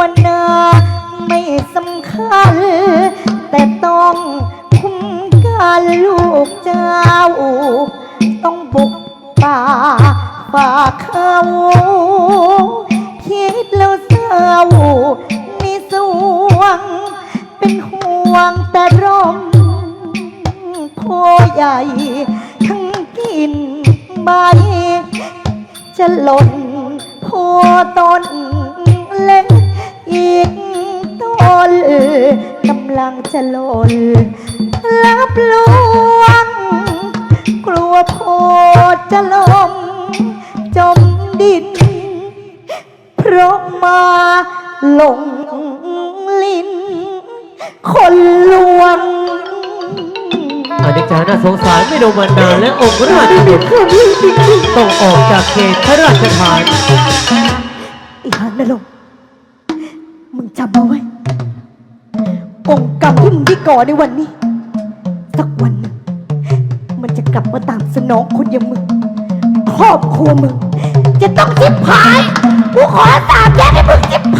วันนาไม่สำคัญ แต่ต้องคุ้มกันลูกเจ้า ต้องบุกป่าฝ่าเขาคิดแล้วเศร้ามีสวง เป็นห่วงแต่ร่มโพใหญ่ ทั้งกินใบจะหล่นโพต้นเล็กอีกต้น กำลังจะหล่นรับลวง กลัวโพจะลม จมดิน เพราะมาหลงลิ้น คนลวงอนิจจาน่าสงสารไม่ดูมันานและองค์ราชบุตรต้องออกจากเขตพระราชฐานอีหานนรงค์มึงจำเอาไว้ องค์กรรมที่ก่อในวันนี้ สักวันหนึ่งมันจะกลับมาตามสนองคนอย่างมึง ครอบครัวมึง จะต้องจิบหาย กูขอสามแยกให้มึงจิบหาย